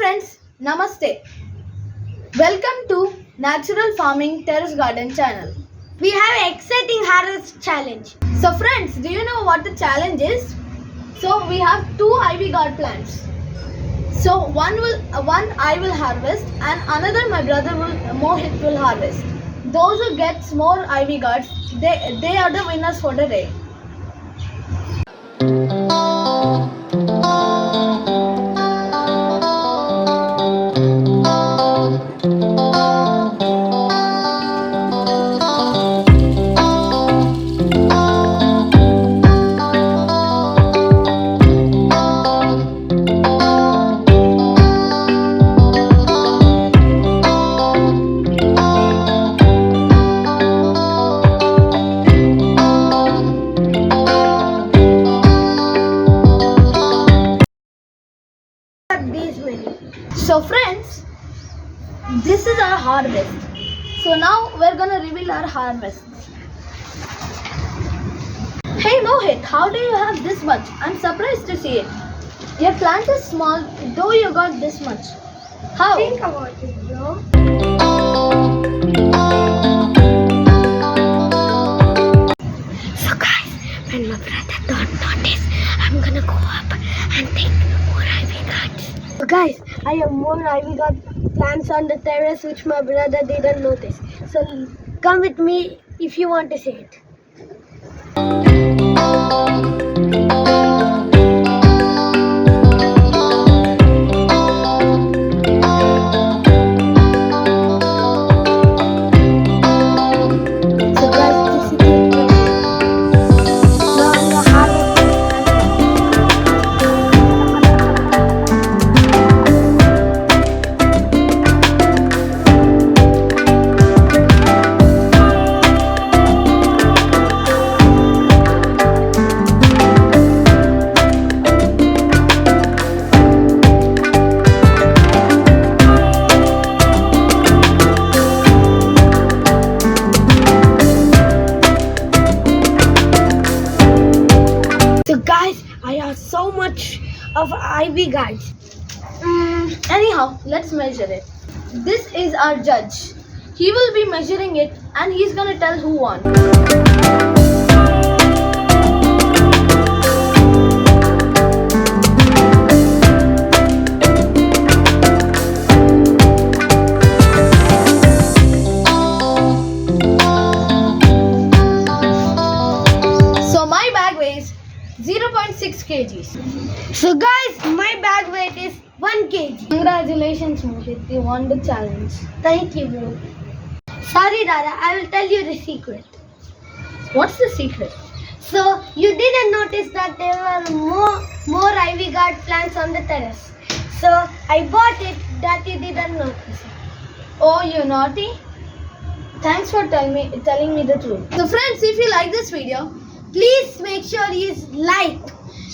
friends, Namaste. Welcome to Natural Farming Terrace Garden channel. We have exciting harvest challenge. So friends, do you know what the challenge is? So we have two ivy gourd plants. So one will uh, one I will harvest and another my brother will Mohit will harvest. Those who gets more ivy gourds, they they are the winners for the day. So friends, this is our harvest. So now we're gonna reveal our harvest. Hey Mohit, how do you have this much? I'm surprised to see it. Your plant is small, though you got this much. How? Think about it, bro. Up and take more ivy. Guys, I have more ivy plants on the terrace which my brother didn't notice. So come with me if you want to see it. Much of ivy guys. Mm, anyhow, let's measure it. This is our judge. He will be measuring it and he's gonna tell who won. 0.6 kgs. So guys, my bag weight is 1 kg. Congratulations, Mohit. You won the challenge. Thank you, bro. Sorry, Dada, I will tell you the secret. What's the secret? So you didn't notice that there were more more ivy gourd plants on the terrace. So I bought it that you didn't notice. Oh, you naughty. Thanks for tell me, telling me the truth. So friends, if you like this video, Please make sure you like,